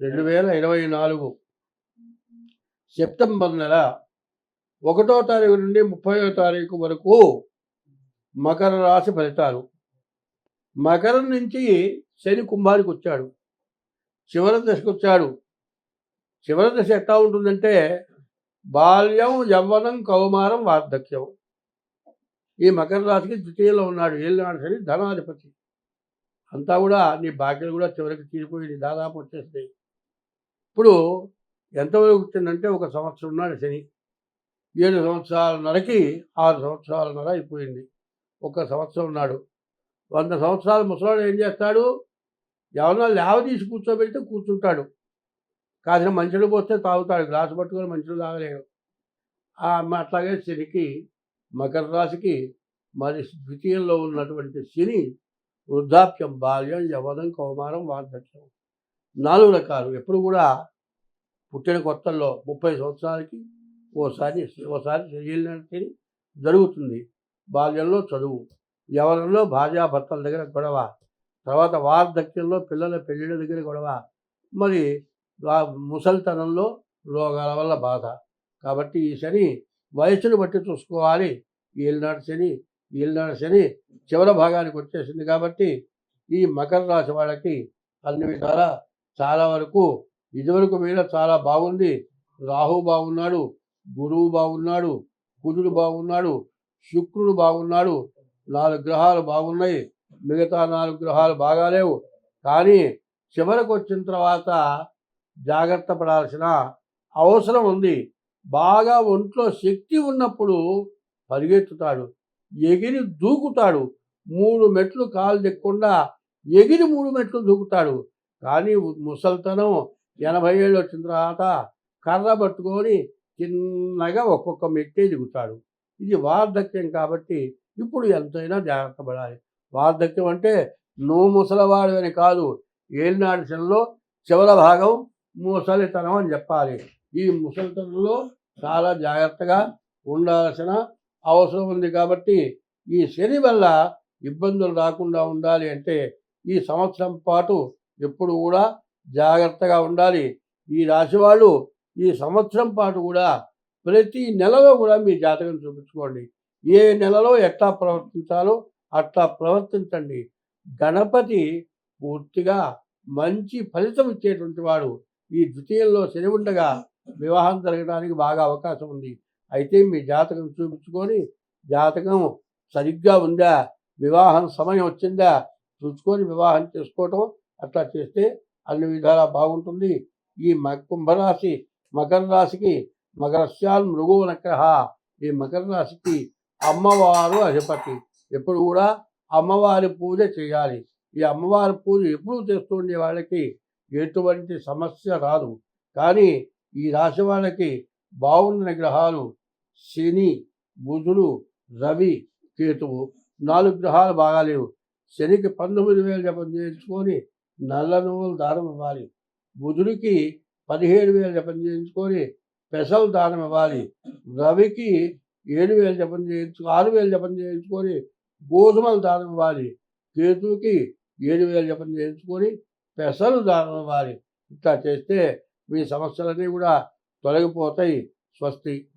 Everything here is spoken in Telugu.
రెండు వేల ఇరవై నాలుగు సెప్టెంబర్ నెల ఒకటో తారీఖు నుండి ముప్పయో తారీఖు వరకు మకర రాశి ఫలితాలు. మకరం నుంచి శని కుంభానికి వచ్చాడు. చివరి దశకు వచ్చాడు. చివరి దశ ఎట్లా ఉంటుందంటే బాల్యం యవ్వనం కౌమారం వార్ధక్యం. ఈ మకర రాశికి ద్వితీయంలో ఉన్నాడు. ఏళ్ళనాడు శని ధనాధిపతి. అంతా కూడా నీ బాకీలు కూడా చివరికి తీరిపోయింది. దాదాపు వచ్చేస్తాయి ఇప్పుడు ఎంతవరకు వచ్చిందంటే ఒక సంవత్సరం ఉన్నాడు శని ఏడు సంవత్సరాలన్నరకి ఆరు సంవత్సరాలన్నర అయిపోయింది. ఒక సంవత్సరం ఉన్నాడు వంద సంవత్సరాలు ముసలాడు ఏం చేస్తాడు? ఎవరన్నా లేవ తీసి కూర్చోబెడితే కూర్చుంటాడు. కాసిన మంచులు పోస్తే తాగుతాడు. గ్లాసు పట్టుకొని మంచులు తాగలేడు. ఆ అట్లాగే శనికి మకర రాశికి మరి ద్వితీయంలో ఉన్నటువంటి శని వృద్ధాప్యం బాల్యం యవనం కౌమారం వార్ధక్యం. నాలుగు రకాలు. ఎప్పుడు కూడా పుట్టిన కొత్తల్లో ముప్పై సంవత్సరాలకి ఓసారి ఓసారి శరీరానికి జరుగుతుంది. బాల్యంలో చదువు యవనంలో భార్యాభర్తల దగ్గర గొడవ తర్వాత వార్ధక్యంలో పిల్లల పెళ్ళిళ్ళ దగ్గర గొడవ మరి ముసలితనంలో రోగాల వల్ల బాధ. కాబట్టి ఈ శని వయసును బట్టి చూసుకోవాలి. ఏలినాడు శని ఏలినాడు శని చివరి భాగానికి వచ్చేసింది కాబట్టి ఈ మకర రాశి వాళ్ళకి అన్ని విధాలా చాలా వరకు ఇదివరకు మీద చాలా బాగుంది. రాహు బాగున్నాడు గురువు బాగున్నాడు కుజుడు బాగున్నాడు శుక్రుడు బాగున్నాడు. నాలుగు గ్రహాలు బాగున్నాయి. మిగతా నాలుగు గ్రహాలు బాగాలేవు కానీ చివరకు వచ్చిన తర్వాత జాగ్రత్త పడాల్సిన అవసరం ఉంది. బాగా ఒంట్లో శక్తి ఉన్నప్పుడు పరిగెత్తుతాడు ఎగిరి దూకుతాడు. మూడు మెట్లు కాలు దిక్కుండా ఎగిరి మూడు మెట్లు దూకుతాడు. కానీ ముసల్తనం ఎనభై ఏళ్ళు వచ్చిన తర్వాత కర్ర పట్టుకొని చిన్నగా ఒక్కొక్క మెట్టే దిగుతాడు. ఇది వార్ధక్యం కాబట్టి ఇప్పుడు ఎంతైనా జాగ్రత్త పడాలి. వార్ధక్యం అంటే నువ్వు ముసలవాడమని కాదు ఏలినాడు శనిలో చివరి భాగం ముసలితనం అని చెప్పాలి. ఈ ముసలితనంలో చాలా జాగ్రత్తగా ఉండాల్సిన అవసరం ఉంది కాబట్టి ఈ శని వల్ల ఇబ్బందులు రాకుండా ఉండాలి అంటే ఈ సంవత్సరం పాటు ఎప్పుడు కూడా జాగ్రత్తగా ఉండాలి. ఈ రాశి వాళ్ళు ఈ సంవత్సరం పాటు కూడా ప్రతి నెలలో కూడా మీ జాతకం చూపించుకోండి. ఏ నెలలో ఎట్లా ప్రవర్తించాలో అట్లా ప్రవర్తించండి. గణపతి పూర్తిగా మంచి ఫలితం ఇచ్చేటువంటి వాడు. ఈ ద్వితీయంలో శని ఉండగా వివాహం జరగడానికి బాగా అవకాశం ఉంది. అయితే మీ జాతకం చూపించుకొని జాతకం సరిగ్గా ఉందా? వివాహం సమయం వచ్చిందా? చూసుకొని వివాహం చేసుకోవటం అట్లా చేస్తే అన్ని విధాలా బాగుంటుంది. ఈ మ కుంభరాశి మకర రాశికి మకరస్యాల్ మృగో నగ్రహ ఈ మకర రాశికి అమ్మవారు అధిపతి. ఎప్పుడు కూడా అమ్మవారి పూజ చేయాలి. ఈ అమ్మవారి పూజ ఎప్పుడు చేస్తుండే వాళ్ళకి ఎటువంటి సమస్య రాదు. కానీ ఈ రాశి వాళ్ళకి బాగున్న గ్రహాలు శని బుధుడు రవి కేతువు నాలుగు గ్రహాలు బాగాలేవు. శనికి పంతొమ్మిది వేలు జపం చేయించుకొని నల్ల నువ్వులు దానం ఇవ్వాలి. బుధుడికి పదిహేడు వేలు జపం చేయించుకొని పెసలు దానం ఇవ్వాలి. రవికి ఏడు వేలు జపం చేయించు ఆరు వేలు జపం చేయించుకొని గోధుమలు దానం ఇవ్వాలి. కేతువుకి ఏడు వేలు జపం చేయించుకొని పెసలు దానం ఇవ్వాలి. ఇట్లా చేస్తే మీ సమస్యలన్నీ కూడా తొలగిపోతాయి. స్వస్తి.